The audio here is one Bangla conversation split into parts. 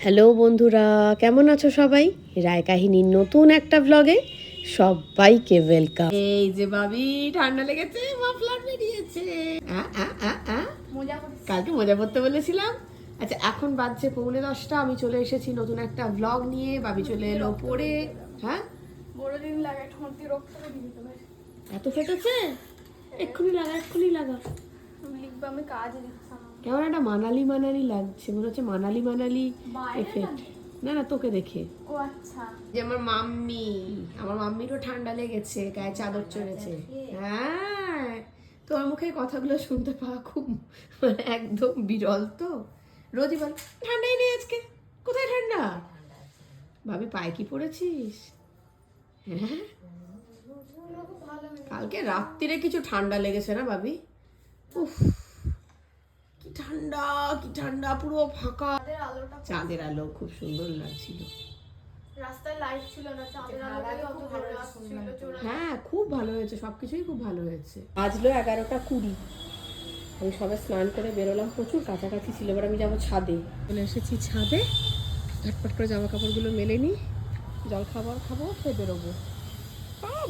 হ্যালো বন্ধুরা কেমন আছো সবাই? রায় কাহিনীর নতুন একটা ব্লগে সবাইকে ওয়েলকাম এই যে বাবি ঠান্ডা লেগেছে মাফলার বেরিয়েছে। আ, আ, আ, আ। কালকে মজা করতে বলেছিলাম। আচ্ছা এখন বাজছে পৌনে দশটা আমি চলে এসেছি নতুন একটা ব্লগ নিয়ে। বাবি চলে এলো পড়ে হ্যাঁ? বড়দিন লাগে ঠোঁট রক্ত এত ফেটেছে? এক্ষুনি লাগা এক্ষুনি লাগা। আমি লিখব আমি কাজ দিচ্ছি কেমন একটা মানালি মানালি লাগছে মনে হচ্ছে মানালি মানালি এফেক্ট না না তোকে দেখে। ও আচ্ছা। যে আমার মাম্মি আমার মাম্মিরও ঠান্ডা লেগেছে গায়ে চাদর চড়েছে। হ্যাঁ তোর মুখে কথাগুলো শুনতে পাওয়া খুব মানে একদম বিরল তো। রোজই বল ঠান্ডাই নেই আজকে কোথায় ঠান্ডা? ভাবি পায়ে কি পড়েছিস? হ্যাঁ। কালকে রাত্রিরে কিছু ঠান্ডা লেগেছে না ভাবি? উফ। ঠান্ডা কি ঠান্ডা পুরো ফাঁকা। চাঁদের আলো খুব সুন্দর লাগছিল। হ্যাঁ খুব ভালো হয়েছে সবকিছুই খুব ভালো হয়েছে। বাজলো এগারোটা কুড়ি। আমি সবে স্নান করে বেরোলাম প্রচুর কাছাকাছি ছিল এবার আমি যাব ছাদে। চলে এসেছি ছাদে ঝটপট করে জামা কাপড়গুলো মেলে নিই জল খাবার খাব ফের বেরোবো।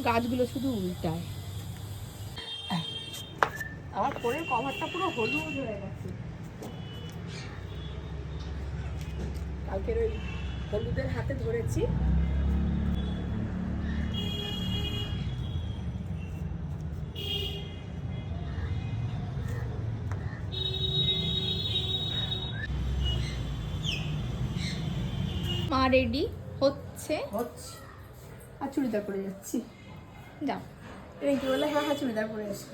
গাছগুলো শুধু উল্টায়। আমার ফোনের কভারটা পুরো হলুদ হয়ে গেছে। কালকের ওই হলুদের হাতে ধরেছি। মা রেডি হচ্ছে? হচ্ছে। আর চুড়িদার পরে যাচ্ছি। যাও। রিঙ্কি বলে? হ্যাঁ হ্যাঁ চুড়িদার পরে এসে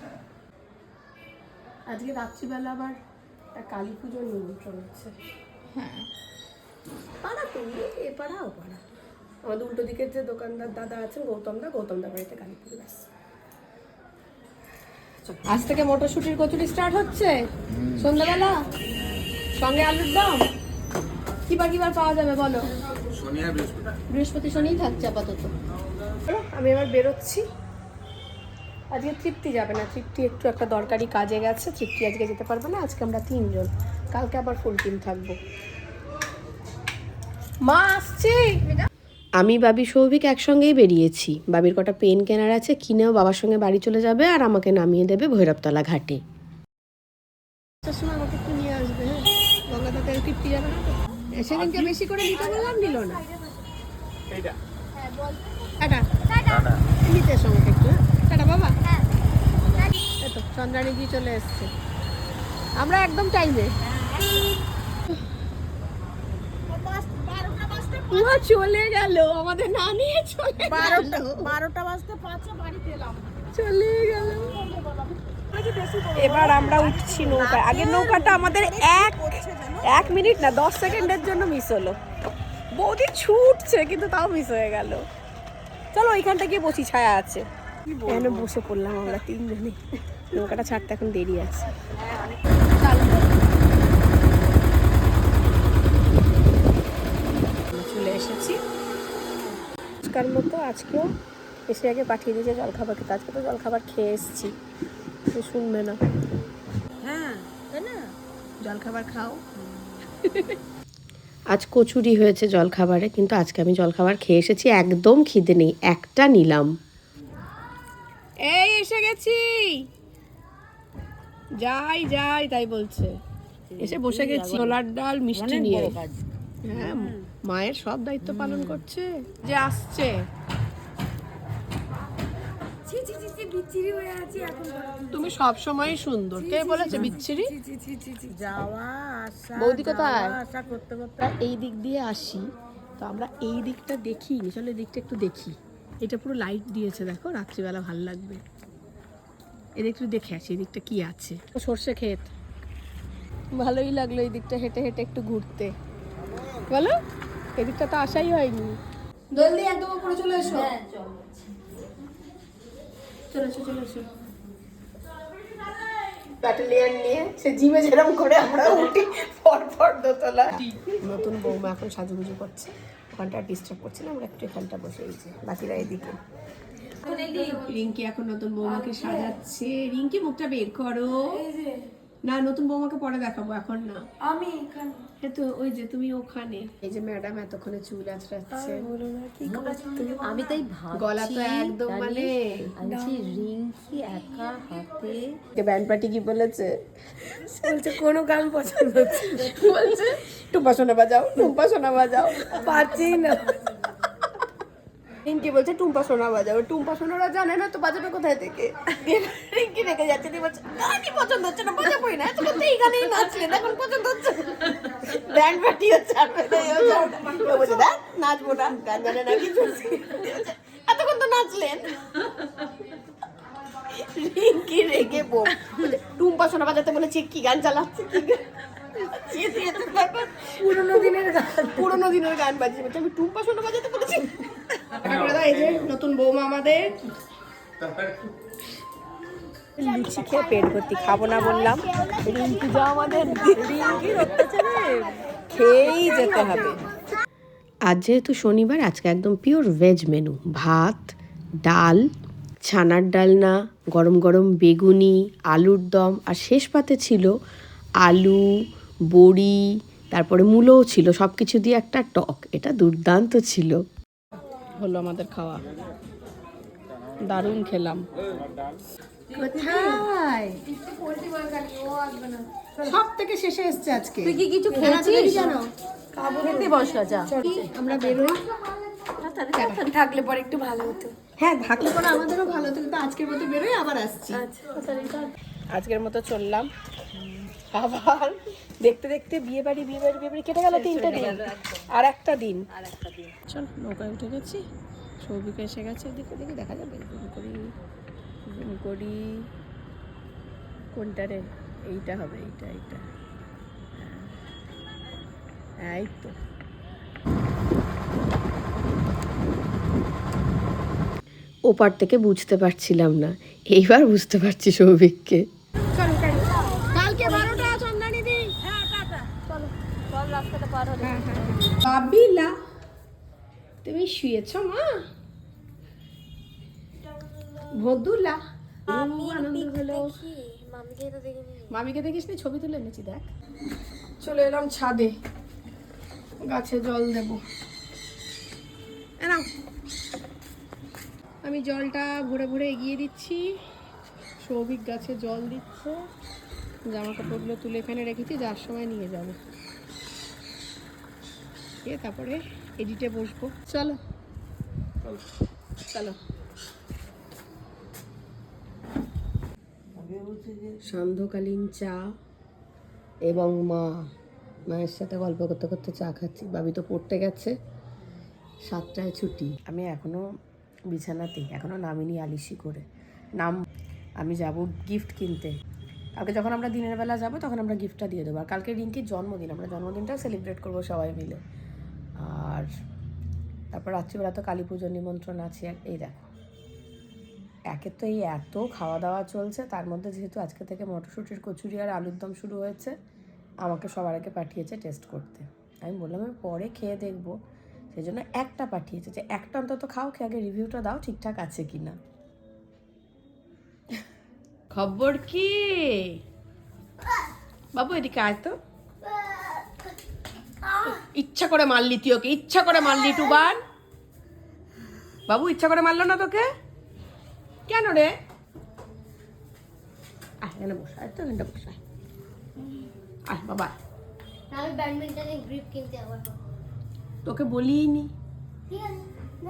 আজকে রাত্রিবেলা আবার একটা কালী পুজোর নিমন্ত্রণ হচ্ছে হ্যাঁ। পাড়া তো এ পাড়া ও পাড়া। আমাদের উল্টো দিকের যে দোকানদার দাদা আছেন গৌতম দা গৌতম দা বাড়িতে পুজো ব্যাস আজ থেকে মটরশুটির কচুরি স্টার্ট হচ্ছে। সন্ধ্যাবেলা। সঙ্গে আলুর দম। কি বার কি বার পাওয়া যাবে বলো? বৃহস্পতি। শনিই থাকছে আপাতত। আমি এবার বেরোচ্ছি। আজকে তৃপ্তি যাবে না। তৃপ্তি একটু একটা দরকারি কাজে গেছে। তৃপ্তি আজকে যেতে পারবে না। আজকে আমরা তিনজন। কালকে আবার ফুল টিম থাকব। মা আসছে। আমি বাবি সৌভিক একসঙ্গেই বেরিয়েছি। বাবির কটা পেন কেনার আছে কিনেও বাবার সঙ্গে বাড়ি চলে যাবে আর আমাকে নামিয়ে দেবে ভৈরবতলা ঘাটে। সময় আমাকে একটু নিয়ে আসবে হ্যাঁ? সেদিনকে বেশি করে নিতে বললাম নিল না। নিতে আমাকে একটু হ্যাঁ? টাটা বাবা। চন্দ্রাণী দিয়ে চলে এসছে। আমরা একদম টাইমে মা চলে গেল আমাদের না নিয়ে চলে বারোটা বারোটা বাজতে পাঁচে বাড়িতে এলাম। চলে গেল। এবার আমরা উঠছি নৌকা আগের নৌকাটা আমাদের এক এক মিনিট না দশ সেকেন্ডের জন্য মিস হলো। বৌদি ছুটছে কিন্তু তাও মিস হয়ে গেল। চলো ওইখানটা গিয়ে বসি ছায়া আছে। এখানে বসে পড়লাম আমরা তিনজনে। নৌকাটা ছাড়তে এখন দেরি আছে। চলে এসেছি। আজকার মতো আজকেও এসে আগে পাঠিয়ে দিয়েছে জলখাবার খেতে আজকে তো জলখাবার খেয়ে এসেছি। সে শুনবে না। হ্যাঁ তাই না? জলখাবার খাও। আজ কচুরি হয়েছে জলখাবারে কিন্তু আজকে আমি জলখাবার খেয়ে এসেছি। একদম খিদে নেই একটা নিলাম। এই এসে গেছি। যাই যাই তাই বলছে। এসে বসে গেছি। ছোলার ডাল মিষ্টি নিয়ে। হ্যাঁ মায়ের সব দায়িত্ব পালন করছে? যে আসছে। তুমি সব সময় সুন্দর কে বলেছে বিচ্ছিরি? বৌদি কোথায়? করতে করতে। এই দিক দিয়ে আসি তো আমরা এই দিকটা দেখি চলো এই দিকটা একটু দেখি। এটা পুরো লাইট দিয়েছে দেখো রাত্রিবেলা ভালো লাগবে। এদিক একটু দেখে আসি এই দিকটা কি আছে। সর্ষে ক্ষেত। ভালোই লাগল এই দিকটা হেঁটে হেঁটে একটু ঘুরতে। বলো? এদিকটা তো আসাই হয়নি। জলদি একদম উপরে চলে এসো। চলে। এসো চলে এসো। ব্যাটালিয়ান নিয়ে সে জিমে যেরকম করে আমরা উঠি দোতলা। নতুন বৌমা এখন সাজুগুজু করছে ওখানটা ডিস্টার্ব করছে না আমরা একটু এখানটা বসে রয়েছি বাকিরা এদিকে। রিঙ্কি এখন নতুন বৌমাকে সাজাচ্ছে। রিঙ্কি মুখটা বের করো। না নতুন বৌমাকে পরে দেখাবো এখন না। আমি এখানে। তো ওই যে তুমি ওখানে। এই যে ম্যাডাম এতক্ষণে চুল আঁচড়াচ্ছে আমি তাই ভাবছি গলা তো একদম মানে আনছি রিঙ্কি একা হাতে ব্যান্ড পার্টি কি বলেছে? বলছে কোনো গান পছন্দ হচ্ছে। বলছে টুম্পা সোনা বাজাও টুম্পা সোনা বাজাও। পারছেই না। রিঙ্কি বলছে, টুম্পা সোনা বাজাও। টুম্পা সোনারা জানে না তো বাজাবে কোথায় থেকে? রিঙ্কি রেখে যাচ্ছে, দিয়ে বলছে গানই পছন্দ হচ্ছে না বাজাবোই না, এত করতে এইখানেই নাচলেন এখন পছন্দ হচ্ছে ব্যান্ড পার্টি হচ্ছে, আর বলছে, দেখ, নাচবো না। গান জানে না, কিছু এতক্ষণ তো নাচলেন। রিঙ্কি রেগে বোম টুম্পা সোনা বাজাতে বলেছে, কি গান চালাচ্ছে, কি পুরোনো দিনের গান। পুরোনো দিনের গান বাজিয়ে বলছে, আমি টুম্পা সোনা বাজাতে বলেছি। করে দাও এই যে নতুন বৌমা আমাদের। লুচি খেয়ে পেট ভর্তি খাব না বললাম। রিঙ্কি যা আমাদের রিঙ্কির অত্যাচারে খেয়েই যেতে হবে। আজ যেহেতু শনিবার আজকে একদম পিওর ভেজ মেনু ভাত ডাল ছানার ডালনা গরম গরম বেগুনি আলুর দম আর শেষ পাতে ছিল আলু বড়ি তারপরে মূলও ছিল সব কিছু দিয়ে একটা টক। এটা দুর্দান্ত ছিল। হলো আমাদের খাওয়া। দারুণ খেলাম। কোথায়? সব থেকে শেষে এসছে আজকে। তুই কি কিছু খেয়েছিস? জানো? খেতে বসা যা। আমরা বেরোই। থাকলে পরে একটু ভালো হতো হ্যাঁ থাকলে পরে আমাদেরও ভালো হতো কিন্তু আজকের মতো বেরোই আবার আসছি। আজকের মতো চললাম। আবার দেখতে দেখতে বিয়ে বাড়ি বিয়ে বাড়ি বিয়ে বাড়ি কেটে গেল তিনটে দিন। আর একটা দিন। চল নৌকায় উঠে গেছি। সৌভিক এসে গেছে। এদিকে দেখি দেখা যাবে। করি করি। কোনটা রে? এইটা হবে এইটা এইটা। হ্যাঁ। এই তো। ওপার থেকে বুঝতে পারছিলাম না। এইবার বুঝতে পারছি সৌভিককে কালকে বারোটা চন্দানি দি বাবিলা তুমি শুয়েছ মা? ভদুলা আনন্দ হলো। মামিকে দেখিস নি ছবি তুলে এনেছি দেখ। চলে এলাম ছাদে। গাছে জল দেব। এ নাও। আমি জলটা ভরে ভরে এগিয়ে দিচ্ছি। সৌভিক গাছে জল দিচ্ছে। জামা কাপড়গুলো তুলে এখানে রেখেছি যার সময় নিয়ে যাব। এ তারপরে এডিটে বসবো। চলো। চলো। সান্ধ্যকালীন চা এবং মা মায়ের সাথে গল্প করতে করতে চা খাচ্ছি। বাবি তো পড়তে গেছে। সাতটায় ছুটি। আমি এখনও বিছানাতেই এখনও নামিনি আলিশি করে। নাম আমি যাব গিফট কিনতে। কালকে যখন আমরা দিনের বেলা যাব তখন আমরা গিফটটা দিয়ে দেবো। আর কালকে রিঙ্কির জন্মদিন আমরা জন্মদিনটা সেলিব্রেট করব সবাই মিলে। আর তারপর রাত্রিবেলা তো কালী পুজোর নিমন্ত্রণ আছে। আর এই দেখো। একে তো এই এত খাওয়া দাওয়া চলছে, তার মধ্যে যেহেতু আজকে থেকে মটরশুঁটির কচুরি আর আলুর দম শুরু হয়েছে, আমাকে সবার আগে পাঠিয়েছে টেস্ট করতে। আমি বললাম, আমি পরে খেয়ে দেখব। সেই জন্য একটা পাঠিয়েছে যে, একটা অন্তত খাও, খেয়ে আগে রিভিউটা দাও, ঠিকঠাক আছে কি না খবর কি? বাবু, এদিকে আয় তো। ইচ্ছা করে মারলি তুই ওকে ইচ্ছা করে মারলি টুবান। বাবু ইচ্ছা করে মারলো না তোকে? কেন রে? আয় এখানে বসায় তো এখানটা বসায় আয়। বাবা আমি ব্যাডমিন্টনের গ্রিপ কিনতে আবার তোকে বলিনি।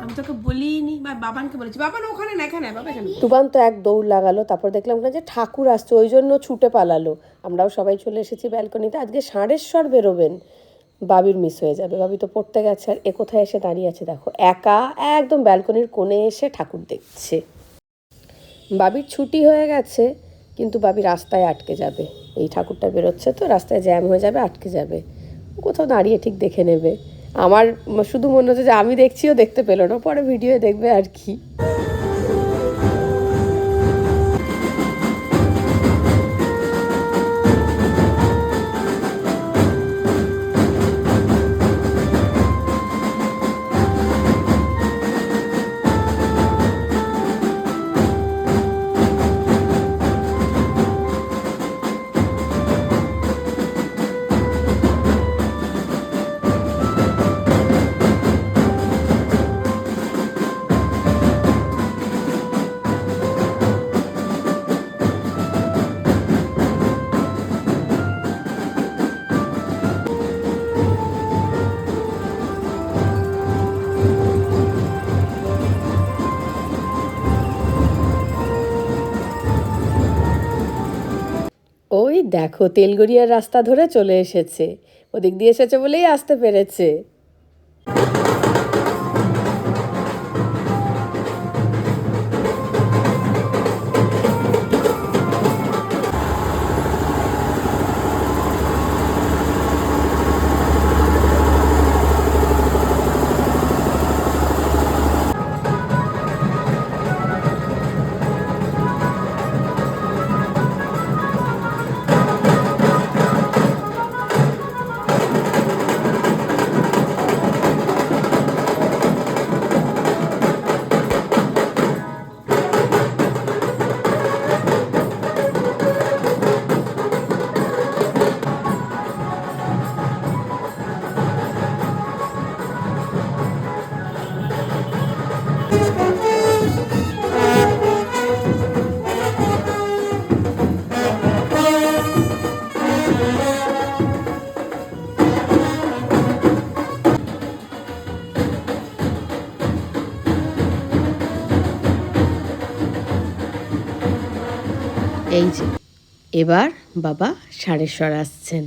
আমি তোকে বলিনি বা বাবানকে বলেছি। বাবান ওখানে না এখানে বাবা এখানে। তুবান তো এক দৌড় লাগালো তারপর দেখলাম ওখানে যে ঠাকুর আসছে ওই জন্য ছুটে পালালো। আমরাও সবাই চলে এসেছি ব্যালকনিতে। আজকে ষাঁড়েশ্বর বেরোবেন। বাবির মিস হয়ে যাবে। বাবি তো পড়তে গেছে আর এ কোথায় এসে দাঁড়িয়ে আছে দেখো। একা একদম ব্যালকনির কোণে এসে ঠাকুর দেখছে। বাবির ছুটি হয়ে গেছে, কিন্তু বাবি রাস্তায় আটকে যাবে। এই ঠাকুরটা বেরোচ্ছে তো, রাস্তায় জ্যাম হয়ে যাবে, আটকে যাবে। কোথাও দাঁড়িয়ে ঠিক দেখে নেবে। আমার শুধু মনে হচ্ছে যে আমি দেখছিও দেখতে পেল না। পরে ভিডিও দেখবে আর কি। দেখো তেলগড়িয়ার রাস্তা ধরে চলে এসেছে। ওদিক দিয়ে এসেছে বলেই আসতে পেরেছে। এই যে এবার বাবা সারেশ্বর আসছেন।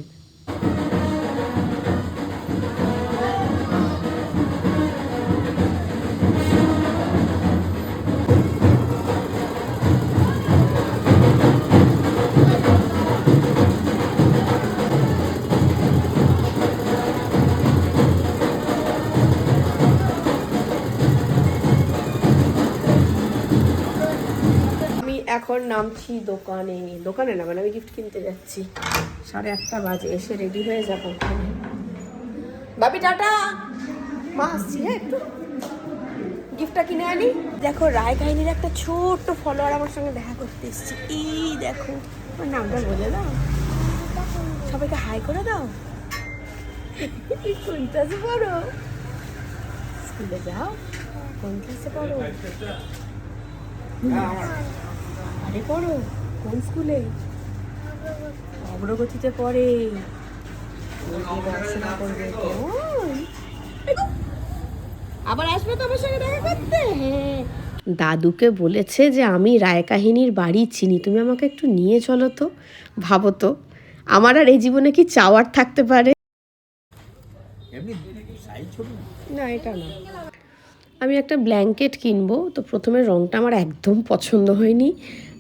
এখন নামছি দোকানে। দোকানে না মানে আমি গিফট কিনতে যাচ্ছি। সাড়ে আটটা বাজে, এসে রেডি হয়ে যাব বাবি টাটা! মা আসছি হ্যাঁ একটু। গিফটটা কিনে আনি। দেখো, রায় কাহিনীর একটা ছোট্ট ফলোয়ার আমার সঙ্গে দেখা করতে এসেছে। এই দেখো, ওর নামটা বলে দাও। সবাইকে হাই করে দাও। কোন পড়ো। স্কুলে যাও কোন ক্লাসে পড়ো আরে পড়ো কোন স্কুলে? অগ্রগতিতে পড়ে। পড়াশোনা করবে আবার আসবে তো আমার সঙ্গে দেখা করতে? হ্যাঁ। দাদুকে বলেছে যে আমি রায় কাহিনীর বাড়ি চিনি। তুমি আমাকে একটু নিয়ে চলো তো ভাবো তো। আমার আর এই জীবনে কি চাওয়ার থাকতে পারে? না? এটা না। আমি একটা ব্ল্যাঙ্কেট কিনবো। তো প্রথমে রঙটা আমার একদম পছন্দ হয়নি।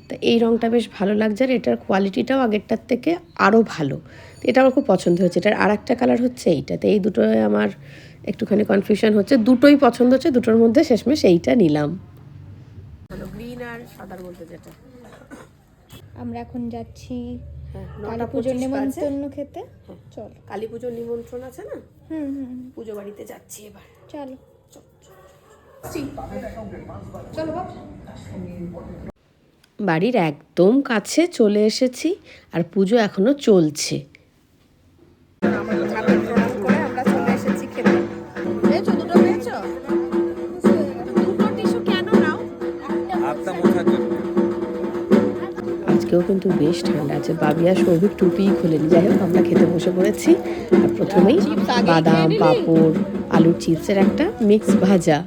তো এই রঙটা বেশ ভালো লাগছে আর এটার কোয়ালিটিটাও আগেরটার থেকে আরও ভালো। তো এটা আমার খুব পছন্দ হয়েছে। এটার আর একটা কালার হচ্ছে এইটা। তো এই দুটোয় আমার একটুখানি কনফিউশন হচ্ছে। দুটোই পছন্দ হচ্ছে দুটোর মধ্যে শেষমেশ এইটা নিলাম। গ্রিন আর সাদার মধ্যে যেটা। আমরা এখন যাচ্ছি হ্যাঁ কালী পুজোর। নেমন্তন্ন খেতে। চল। কালী পুজোর নিমন্ত্রণ আছে না? হুম হুম পুজো বাড়িতে যাচ্ছি এবার। চলো। বাড়ির একদম কাছে চলে এসেছি আর পুজো এখনও চলছে। আমরা চলে এসেছি খেতে পেয়েছ দুটো পেয়েছ দুটো টিস্যু কেন নাও? আজকেও কিন্তু বেশ ঠান্ডা আছে। বাবিয়া সৌভিক টুপিই খোলেনি। যাই হোক আমরা খেতে বসে পড়েছি। আর প্রথমেই বাদাম পাঁপড় আলুর চিপসের একটা মিক্স ভাজা।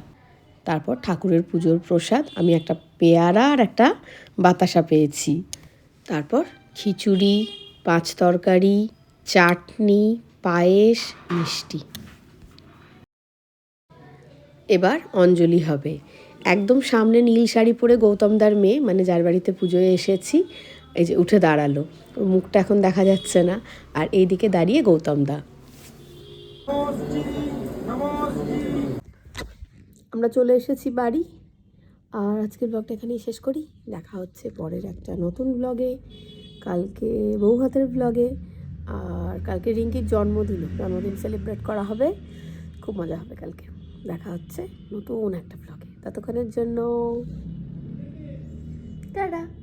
তারপর ঠাকুরের পুজোর প্রসাদ, আমি একটা পেয়ারা আর একটা বাতাসা পেয়েছি। তারপর খিচুড়ি, পাঁচ তরকারি, চাটনি, পায়েস, মিষ্টি। এবার অঞ্জলি হবে। একদম সামনে নীল শাড়ি পরে গৌতমদার মেয়ে মানে যার বাড়িতে পুজোয় এসেছি, এই যে উঠে দাঁড়াল। মুখটা এখন দেখা যাচ্ছে না। আর এইদিকে দাঁড়িয়ে গৌতমদা আমরা চলে এসেছি বাড়ি। আর আজকের ব্লগটা এখানেই শেষ করি। দেখা হচ্ছে পরের একটা নতুন ব্লগে কালকে বউ হাতের ব্লগে আর কালকে রিঙ্কির জন্মদিন। জন্মদিন সেলিব্রেট করা হবে। খুব মজা হবে কালকে। দেখা হচ্ছে নতুন একটা ব্লগে ততক্ষণের জন্য। টাটা।